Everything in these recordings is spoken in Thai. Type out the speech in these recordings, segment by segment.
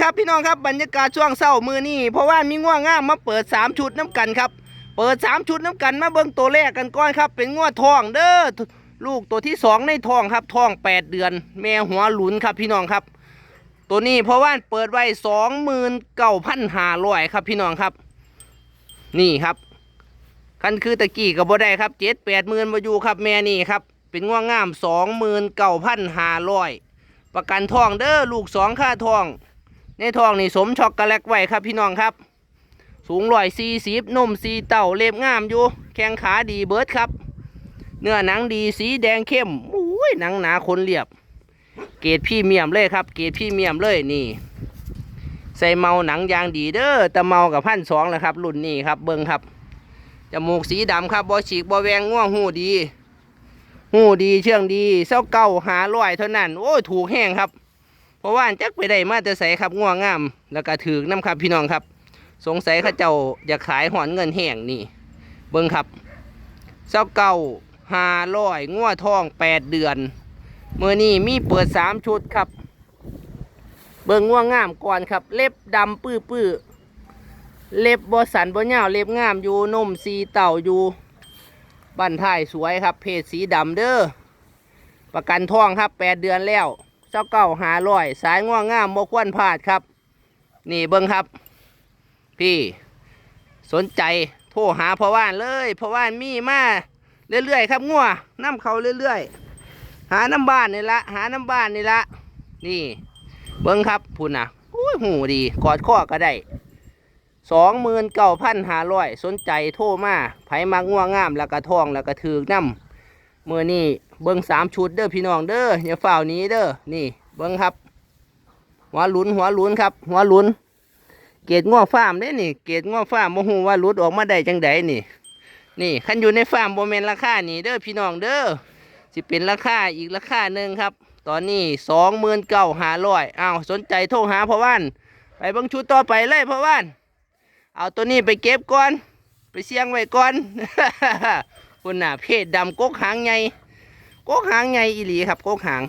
ครับพี่น้องครับบรรยากาศช่วงเศร้ามือนี่เพราะว่ามีง่วงง่ามมาเปิด 3 ชุดน้ำกันครับ เปิด 3 ชุดน้ำกันมาเบิ่งตัวแรกกันก่อนครับ เป็นง่วทองเด้อลูกตัวที่ 2 ในทองครับทอง 8 เดือน แม่หัวหลุนครับพี่น้องครับ ตัวนี้เพราะว่าเปิดไว้สองหมื่นเก้าพันห้าร้อยครับพี่น้องครับ นี่ครับคันคือตะกี้กับบ่ได้ครับเจ็ดแปดหมื่นมาอยู่ครับแม่นี่ครับเป็นง่วงงามสองหมื่นเก้าพันห้าร้อยประกันทองเด้อลูกสองค่าทอง ในทองนี่สมช็อกโกแลตไว้ครับพี่น้องครับ สูงร้อยสี่สิบนมสีเต่าเล็บงามอยู่ แข้งขาดีเบิร์ดครับ เนื้อหนังดีสีแดงเข้มอุ้ยหนังหนาคนเรียบ เกรดพี่เมียมเลยครับ เกรดพี่เมียมเลยนี่ ใส่เมาหนังยางดีเด้อแต่เมากับพันสองแล้วครับ รุ่นนี้ครับเบิ้งครับจมูกสีดำครับบอฉีกบอแวงง่วงหูดี หูดีเชื่องดีเส้าเก่าหาลอยเท่านั้น โอ้ยถูกแห้งครับ เพราะว่าจักไปได้มาแต่ใสครับง่วงงาม แล้วก็ถือน้ำครับพี่น้องครับ สงสัยข้าเจ้าอยากขายหอนเงินแห้งนี่ เบิ้งครับเส้าเก่าหาลอยง่วทองแปดเดือนเมื่อนี้มีเปิดสามชุดครับ เบิ่งง่วงงามก่อนครับ เล็บดำปื้อปื้อเล็บบสันบเหยาเล็บงามอยู่นมสีเต่าอยู่บั้นท้ายสวยครับ เพศสีดำเด้อประกันทองครับแปดเดือนแล้ว เจ้าเก้าหาร้อยสายง่วงงามบ่ควรพลาดครับ นี่เบิ่งครับ พี่สนใจโทรหาพ่อว่านเลยพ่อว่านมีมาเรื่อยๆครับง่วน้ำเขาเรื่อยๆ หาน้ำบ้านนี่ละหาน้ำบ้านนี่ละนี่เบิ้งครับพุ่นนะอุ้ยหูดีกอดข้อก็ได้สองหมื่นเก้าพันห้าร้อยสนใจโทรมาไผมักง่วงงามแล้วก็ทองแล้วก็ถือน้ำเมื่อนี่ เบิ้งสามชุดเด้อพี่น้องเด้ออย่าฝ่าวนี้เด้อนี่ เบิ้งครับ หัวหลุนหัวหลุนครับ หัวหลุน เกตง้อฟาร์มเด้นี่ เกตง้อฟาร์มโมหูว่าหลุดออกมาได้จังไดนี่ นี่คันอยู่ในฟาร์มโมเมนราคานี่เด้อพี่น้องเด้อสิเป็นราคาอีกราคาหนึ่งครับ ตอนนี้สองหมื่นเก้าหาร้อยอ้าวสนใจโทรหาพ่อว่านไปเบังชุดต่อไปเลยพ่อว่านเอาตัวนี้ไปเก็บก่อน ไปเสี่ยงไว้ก่อนคุณน่ะเพศดำกกหางให ญ่กกหางใหญ่อีหลีครับโกกหาง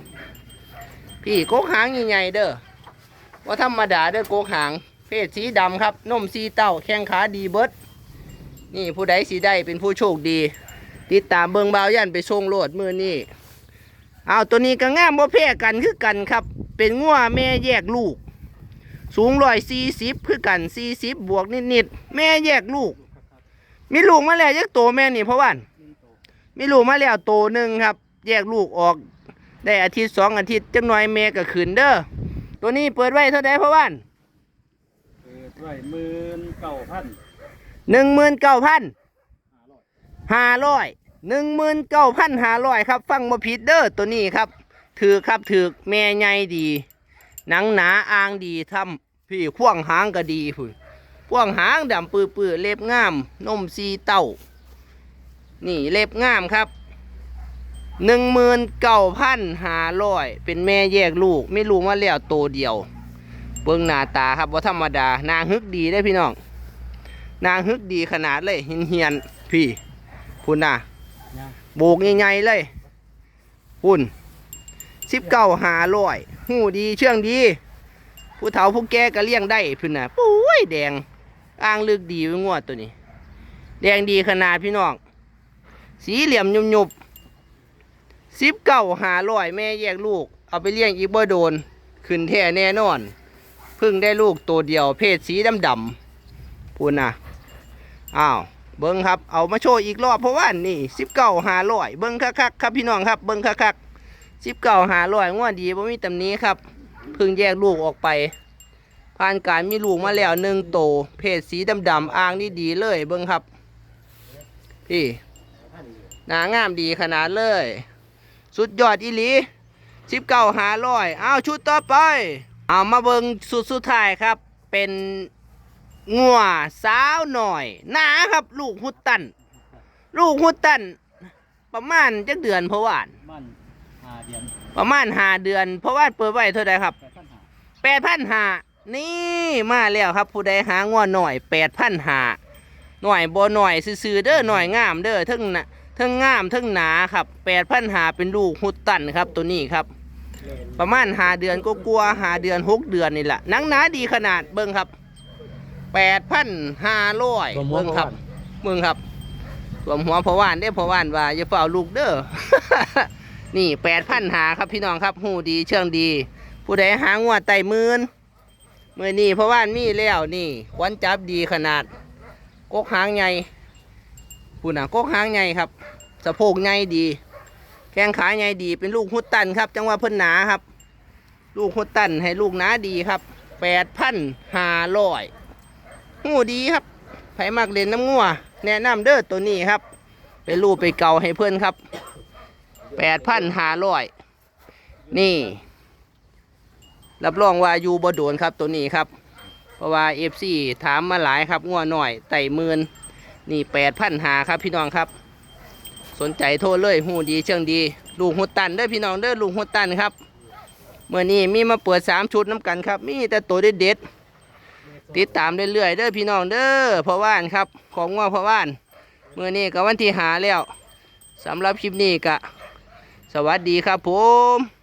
พี่โกกหางใหญ่ๆเด้อว่าธรรมดาเด้อโกกหาง เพศสีดำครับนมสีเต้าแข้งขาดีเบิดนี่ผู้ใดสีได้เป็นผู้โชคดี ติดตามเบิงเบาวยันไปส่งโลดมือนี่เอาตัวนี้ก็งามบ่แพ้กันคือกันครับ เป็นงัวแม่แยกลูก สูงร้อยสี่สิบคือกันสี่สิบบวกนิดๆแม่แยกลูก มีลูกมาแล้วยักโตแม่นี่เพราะว่ามีลูกมาแล้วโตหนึ่งครับ แยกลูกออกได้อาทิตย์สองอาทิตย์จังหน่อยแม่ก็ขืนเด้อตัวนี้เปิดไว้เท่าไดเพราะว่าเปิดไว้หมื่นเก้าพันหนึ่งหมื่นเก้าพันห้าร้อยห้าร้อยหนึ่งหมื่นเก้าพันห้าร้อยครับ ฟังมาผิดเด้อตัวนี้ครับ ถือครับถือแม่ใหญ่ดี หนังหนาอ่างดีทำพี่ข่วงหางก็ดีพุ่นข่วงหางดำปื้อปื้อๆเล็บงามนมสีเต้า นี่เล็บงามครับ หนึ่งหมื่นเก้าพันห้าร้อยเป็นแม่แยกลูก ไม่รู้ว่าแล้วโตเดียว เบิ่งหน้าตาครับว่าธรรมดา นางฮึกดีได้พี่น้อง นางฮึกดีขนาดเลยเฮียนเฮียนพี่พุ่นน่ะโบกใหญ่ๆเลยพุ่นสิบเก้าหาร้อยหูดีเชื่องดี ผู้เฒ่าผู้แก่ก็เลี้ยงได้พุ่นน่ะปุ้ยแดงอ่างลึกดีไว้งวดตัวนี้ แดงดีขนาดพี่น้อง สีเหลี่ยมยุบๆ สิบเก้าหาร้อยแม่แยกลูก เอาไปเลี้ยงอีกบ่โดน ขึ้นแท้แน่นอน เพิ่งได้ลูกตัวเดียวเพศสีดำดำพุ่นนะอ้าวเบิ้งครับเอามาโชว์อีกรอบเพราะว่านี่สิบเก้าหาร้อยเบิ้งคักๆครับพี่น้องครับเบิ้งคักๆสิบเก้าหาร้อยงวดดีบ่มีตำนี้ครับ เพิ่งแยกลูกออกไป ผ่านการมีลูกมาแล้วหนึ่งโตวเพศสีดำๆอ่างนี่ดีเลยเบิ้งครับพี่หนางามดีขนาดเลย สุดยอดอีหลีสิบเก้าหาร้อยเอาชุดต่อไป เอามาเบิ้งสุดสุดท้ายครับ เป็นงัวสาวหน่อยหนาครับ ลูกหุดตัน ลูกหุดตัน ประมาณจักเดือนเพราะว่านบ้านห้าเดือนประมาณหาเดือน เพราะว่าเปิดไว้เท่าใดครับแปดพันห้าแปดพันหานี่มาแล้วครับ ผู้ใดหางัวหน่อยแปดพันหาหน่อยบ่หน่อย ซื่อๆเด้อหน่อยงามเด้อทั้งนะ ทั้งงามทั้งหนาครับแปดพันหาเป็นลูกหุดตันครับตัวนี้ครับ ประมาณหาเดือนก็กลัวหาเดือนหกเดือนนี่แหละหนังหนาดีขนาดเบิ้งครับแปดพันห้าร้อยรวมหัวเบิ้งครับพอว่านเบิ้งครับรวมหัวพอว่านได้พอว่านว่าอย่าเฝ้าลูกเด้อนี่แปดพันหาครับพี่น้องครับหูดีเชื่องดี ผู้ใดหางวดไต่หมื่นเมื่อนี่เพราะว่านมีแล้วนี่ควันจับดีขนาดกกหางใหญ่ ผู้น่ะกกหางใหญ่ครับ สะโพกใหญ่ดี แข้งขาใหญ่ดี เป็นลูกฮุตตันครับ จังหวะเพิ่นหนาครับ ลูกฮุตตันให้ลูกหนาดีครับแปดพันห้าร้อยหูดีครับไผมักเล่นน้ำงัวแนะนำเด้อตัวนี้ครับ ไปรูปไปเกาให้เพื่อนครับแปดพันห้าร้อยนี่ รับรองว่าอยู่บ่โดนครับตัวนี้ครับ เพราะว่าเอฟซีถามมาหลายครับงัวหน่อยไต่มื่น นี่แปดพันหาครับพี่น้องครับ สนใจโทรเลยหูดีเชิงดี ลูกหุดตันเด้อพี่น้องเด้อลูกหุดตันครับเมื่อนี้มีมาเปิดสามชุดน้ำกันครับ มีแต่ตัวเด็ดติดตามเรื่อยๆเด้อพี่น้องเด้อพระว่านครับ ของงัวพระว่านเมื่อนี้ก็วันที่หาแล้วสำหรับคลิปนี้ก็สวัสดีครับผม